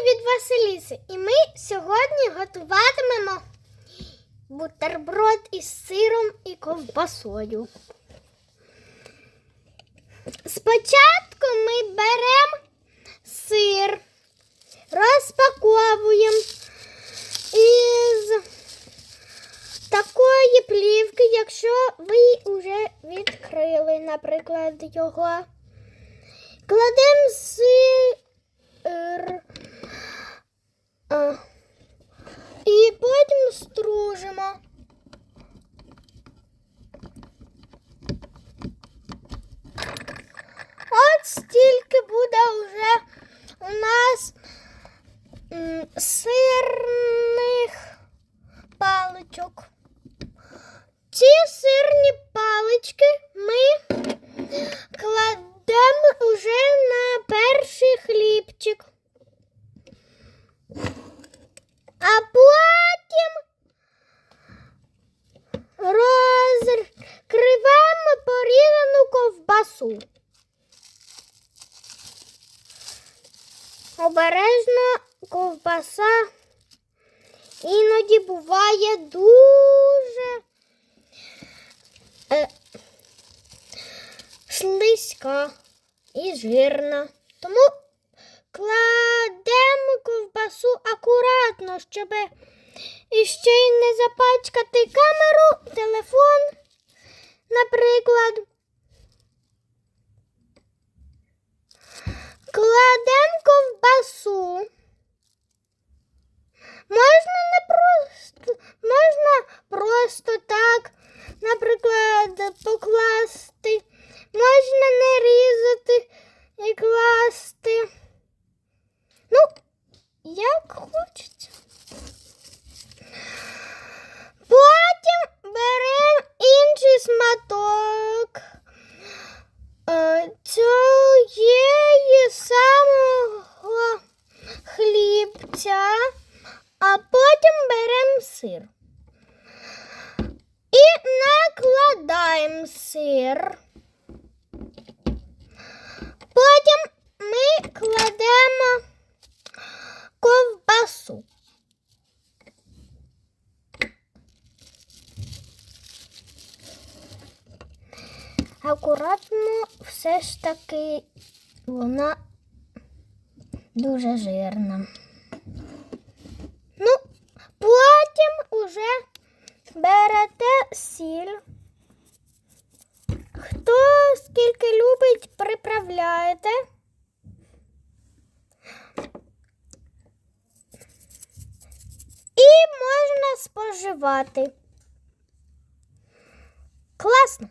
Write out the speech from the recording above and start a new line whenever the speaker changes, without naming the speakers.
від Василіси, і ми сьогодні готуватимемо бутерброд із сиром і ковбасою. Спочатку ми беремо сир, розпаковуємо із такої плівки, якщо ви вже відкрили, наприклад, його. Кладемо стружимо. От стільки буде вже у нас м, сирних паличок. Ці сирні палички ми кладемо уже на ковбасу. Обережно ковбаса іноді буває дуже е, слизька і жирна. Тому кладемо ковбасу акуратно, щоб іще й не запачкати камеру, телефон, наприклад. Кладемо ковбасу. Можна не просто, можна просто так, наприклад, покласти, можна не різати і класти. Ну, як хочеться. Потім беремо інший сматок е, цієї самого хлібця, а потім беремо сир. І накладаємо сир. Потім ми кладемо ковбасу. Акуратно все ж таки вона дуже жирна. Ну, потім уже берете сіль. Хто скільки любить, приправляєте. І можна споживати. Класно.